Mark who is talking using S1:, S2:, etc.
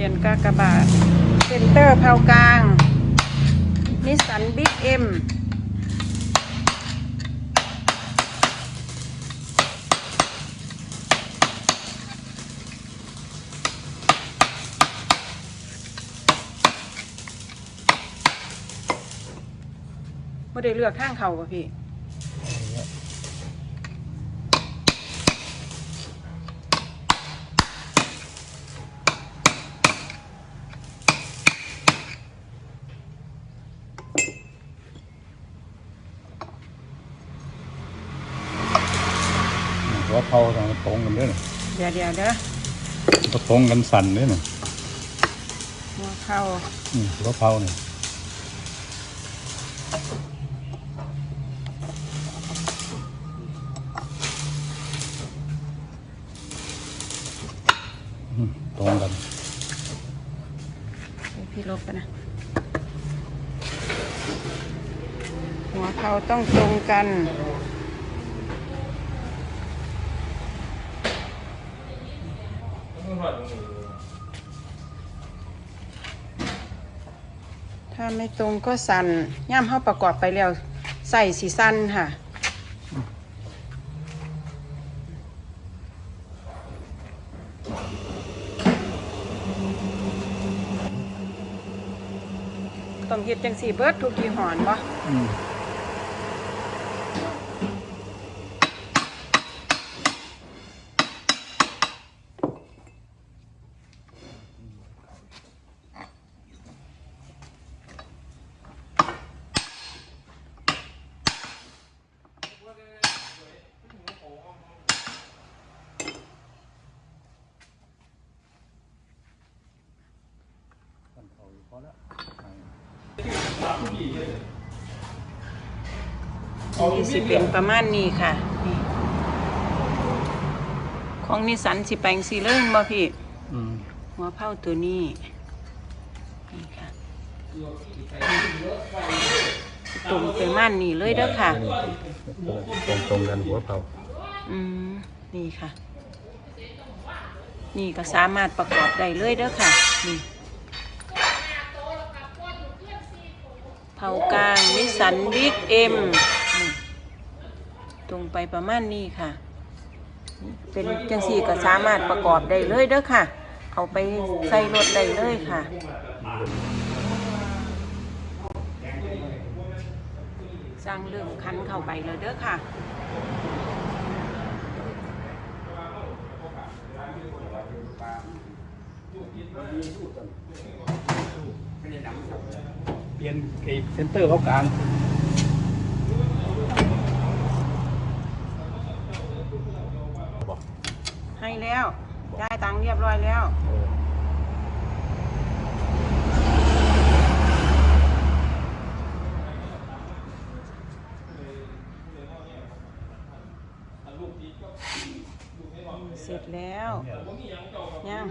S1: ปลี่ยนกากบาทเซนเตอร์เผากลางนิสสันบิ๊กเอ็มไม่ได้เลือกข้างเขาป่ะพี่
S2: หัวเผาต้องตรงกันด้วยนะ
S1: เดี๋ยวเดี๋ยวเด้อ
S2: ก็ตรงกันสั่นด้วยนะ
S1: หัวเข้า
S2: อืมหัวเผาเนี่ยอืมตรงกัน
S1: เดี๋ยวพี่ลบไปนะ หัวเข้าต้องตรงกัน ถ้าไม่ตรงก็สั่นย่ามเข้าประกอบไปแล้วใส่สีสั้นค่ะต้องเฮ็ดจังสี่เบิดทุกยี่ห้อนบ่
S2: อืม
S1: นี่สิเป็นประมาณนี้ค่ะนี่ของนิสสันสิแปลงสีเลยบ่พี่
S2: อืม
S1: หัวเผาตัวนี้นี่ค่ะตรงไปม่านนี่เลยเด้อค่ะ
S2: ตรงตรงกันหัวเผา
S1: อืมนี่ค่ะ นี่ก็สามารถประกอบได้เลยเด้อค่ะ นี่ เผากลางนิสันบิ๊กเอ็มตรงไปประมาณนี้ค่ะ เป็นจังสี่ก็สามารถประกอบได้เลยเด้อค่ะ เอาไปใส่รถได้เลยค่ะสร้างเรื่องคันเข้าไปเลยเด้อค่ะ
S2: เปลี่ยนไอ้เซนเตอร์เขากลาง
S1: ให้แล้วได้ตังค์เรียบร้อยแล้วเสร็จแล้วยัง